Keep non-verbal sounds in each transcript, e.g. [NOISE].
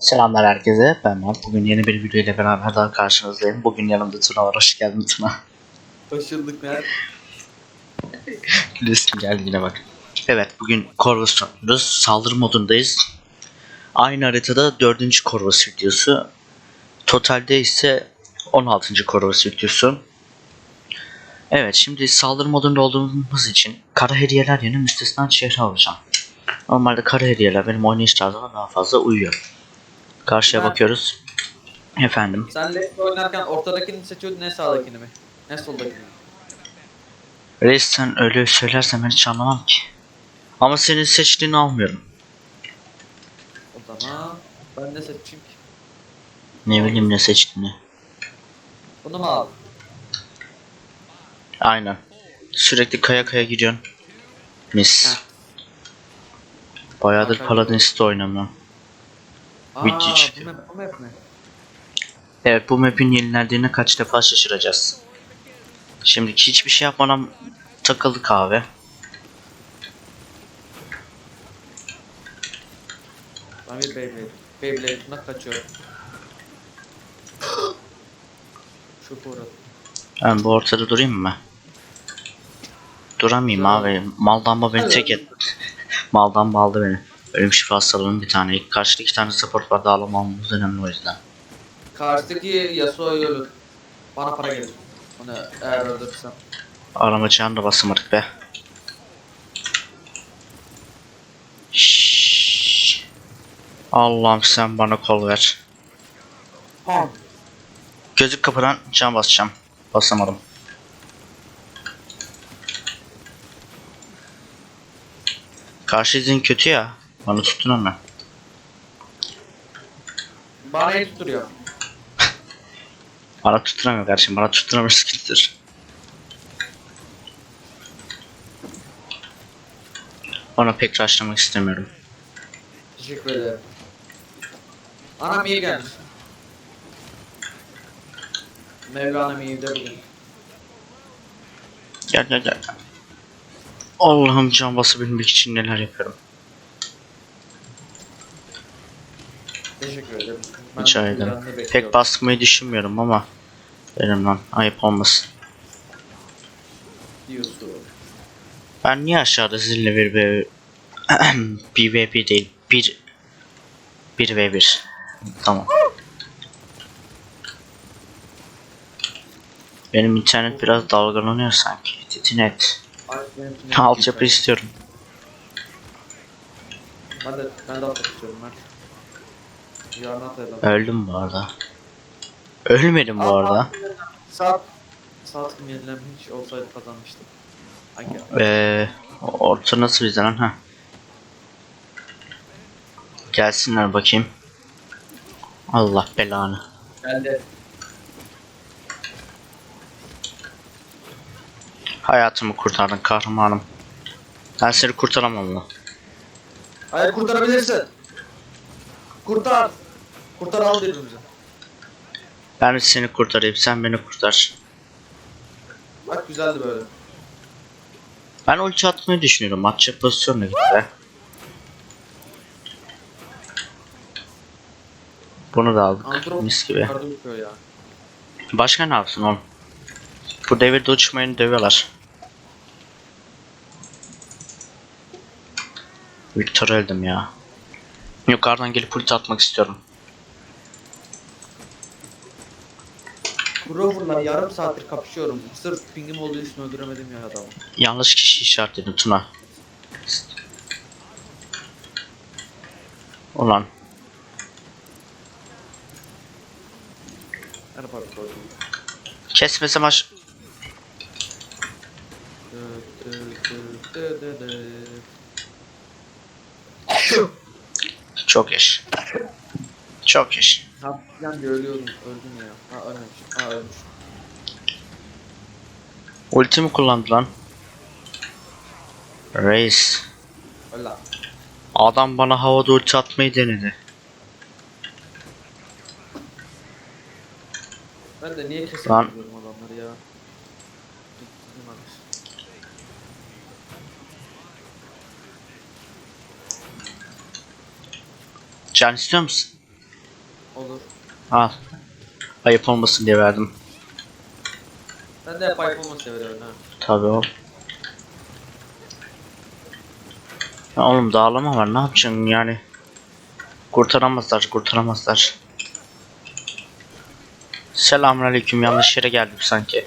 Selamlar herkese. Ben Mert. Bugün yeni bir video ile beraber daha karşınızdayım. Bugün yanımda Tuna var. Hoş geldin Tuna. Hoş bulduk Mert. Gülesim geldi yine bak. Evet bugün Corvus oynuyoruz. Saldırı modundayız. Aynı haritada 4. Corvus videosu. Totalde ise 16. Corvus videosu. Evet şimdi saldırı modunda olduğumuz için kara hediyeler yerine müstesna şehri alacağım. Normalde kara hediyeler benim oynayış tarzıma daha fazla uyuyor. Karşıya Ben- bakıyoruz. Efendim. Sen Left oynarken ortadakini seçiyordun ne sağdakini mi? Ne soldakini mi? Reis sen öyle söylersen ben hiç anlamam ki. Ama senin seçtiğini almıyorum. O zaman ben ne seçeyim ki? Ne bileyim ne seçtiğini. Bunu mu al? Aynen. Sürekli kaya kaya gidiyorsun. Mis. Bayağıdır Bakalım. Paladins'te oynamıyorum. Video bu map, bu map mi? Evet bu map'in yenilendiğine kaç defa şaşıracağız. Şimdiki hiçbir şey yapmadan takıldık abi. Ben bir Beyblade. Beyblade'ına kaçıyorum. Şu uğradım. Ben bu ortada durayım mı? Duramayayım abi. Maldan beni tek et. [LAUGHS] Maldan aldı beni. Ölüm şifası alalım bir tane. Karşıda iki tane support var dağılamamız önemli o yüzden. Karşıdaki Yasuo'yu ölür. Bana para gelir. Onu eğer öldürürsem. Aramacağını da basamadık be. Şşş. Allah'ım sen bana kol ver. Pam. Gözük kapıdan can basacağım. Basamadım. Karşı izin kötü ya. Bana tuttun ama. Bana el tutturuyor. Bana tutturamıyor kardeşim. Bana tutturamıyor sıkıntıdır. Ona pek rushlamak istemiyorum. Teşekkür ederim. Anam iyi gelmiş. Mevlana'm iyi de bugün. Gel gel gel. Allah'ım can basabilmek için neler yapıyorum. Teşekkür ederim. Ben Rica ederim. Pek basmayı düşünmüyorum ama benim lan ayıp olmasın. Ben niye aşağıda sizinle bir v [CLEARS THROAT] bir v bir değil bir bir v bir tamam. Benim internet biraz dalgalanıyor sanki. Titinet. Altyapı istiyorum. Ben de, ben de atmak istiyorum ben. Yarın. Öldüm bu arada. Ölmedim bu arada. Saat saat yenilenmiş olsaydı kazanmıştım. Hangi? Eee orta nasıl bizden lan ha? Gelsinler bakayım. Allah belanı. Geldi. Hayatımı kurtardın kahramanım. Ben seni kurtaramam mı? Hayır kurtarabilirsin. Kurtar. Kurtar al birbirimizi. Ben seni kurtarayım sen beni kurtar. Bak güzeldi böyle. Ben ulti atmayı düşünüyorum. Atacak pozisyonla git be. Bunu da aldık. Androp Mis gibi. ya. Başka ne yapsın oğlum? Bu devirde uçmayını dövüyorlar. Victor öldüm ya. Yukarıdan gelip ulti atmak istiyorum. Grover'la yarım saattir kapışıyorum. Sırf pingim olduğu için öldüremedim ya adamı. Yanlış kişi işaretledim Tuna. Ulan kesmesem dı. Çok iş. Çok iş. Ha ben de ölüyordum. Öldüm ya. Ha ölmemiş. Ha ölmüş. Ulti mi kullandı lan? Reis. Öyle. Adam bana havada ulti atmayı denedi. Ben de niye Lan. kesemeyim adamları ya. Can istiyor musun? Olur. Al. Ayıp olmasın diye verdim. Ben de hep iPhone'u seviyorum ha. Tabii o. Ya oğlum dağlama var ne yapacaksın yani? Kurtaramazlar kurtaramazlar. Selamünaleyküm yanlış yere geldim sanki.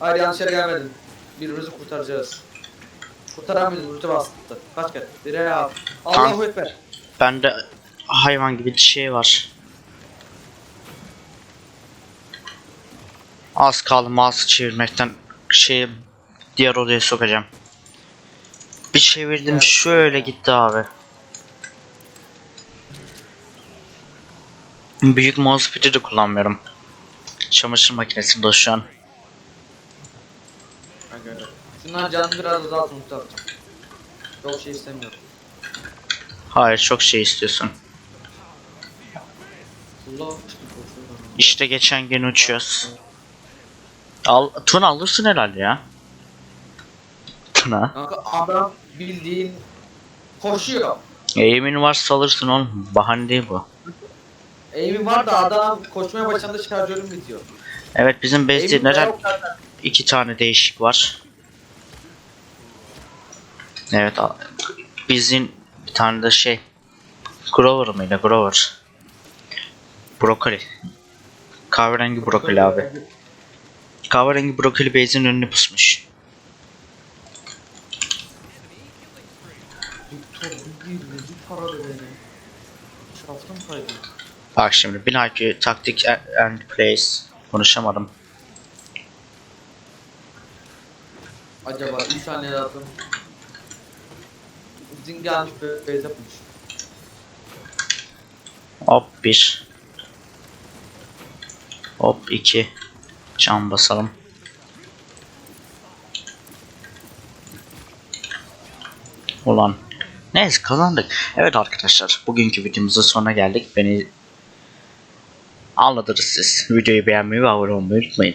Hayır yanlış yere gelmedin. Birbirimizi kurtaracağız. Kurtaramayız ulti bastı. Kaç kere? Bire al. Allahu Ekber. Bende hayvan gibi bir şey var. Az kaldı mouse'u çevirmekten şeyi diğer odaya sokacağım. Bir çevirdim şöyle gitti abi. Büyük mousepad'i de kullanmıyorum. Çamaşır makinesinde şu an. Şundan canını biraz ulti atacağım. Çok şey istemiyorum. Hayır çok şey istiyorsun. İşte geçen gün uçuyoruz. Al, Tuna alırsın herhalde ya. Tuna. Kanka adam bildiğin koşuyor. Eğimin varsa alırsın oğlum. Bahane değil bu. Aim'im var da adam koşmaya başladığında şarjörüm bitiyor. Evet bizim base'de neden iki tane değişik var. Evet bizim bir tane de şey Grover mıydı? Grover. Brokoli. Kahverengi brokoli abi. Kahverengi brokoli base'in önüne pusmuş. Bak şimdi Binaki taktik and place konuşamadım. Acaba 3 saniye atım. Zin gelmiş ve base yapmış. Hop 1 Hop 2 Can basalım. Ulan. Neyse kazandık. Evet arkadaşlar bugünkü videomuzun sonuna geldik. Beni anladınız siz. Videoyu beğenmeyi ve abone olmayı unutmayın.